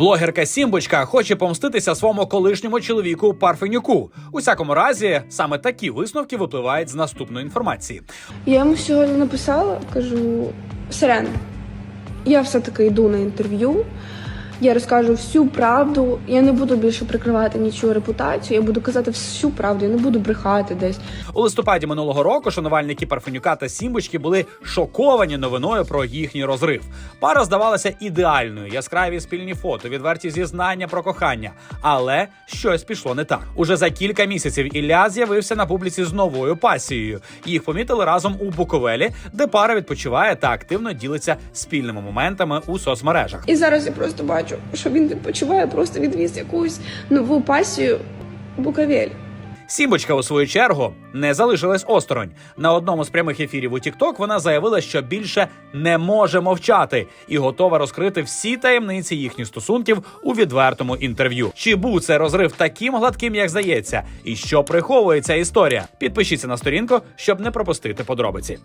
Блогерка Сімбочка хоче помститися своєму колишньому чоловіку Парфенюку. У всякому разі, саме такі висновки випливають з наступної інформації. Я йому сьогодні написала, кажу: Сирена, я все-таки йду на інтерв'ю. Я розкажу всю правду. Я не буду більше прикривати нічого репутацію. Я буду казати всю правду, я не буду брехати десь. У листопаді минулого року шанувальники Парфенюка та Сімбочки були шоковані новиною про їхній розрив. Пара здавалася ідеальною, яскраві спільні фото, відверті зізнання про кохання. Але щось пішло не так. Уже за кілька місяців Ілля з'явився на публіці з новою пасією. Їх помітили разом у Буковелі, де пара відпочиває та активно ділиться спільними моментами у соцмережах. І зараз я просто бачу, що він відпочиває, просто відвіз якусь нову пасію в Буковель. Сімбочка, у свою чергу, не залишилась осторонь. На одному з прямих ефірів у TikTok вона заявила, що більше не може мовчати і готова розкрити всі таємниці їхніх стосунків у відвертому інтерв'ю. Чи був це розрив таким гладким, як здається, і що приховує ця історія? Підпишіться на сторінку, щоб не пропустити подробиці.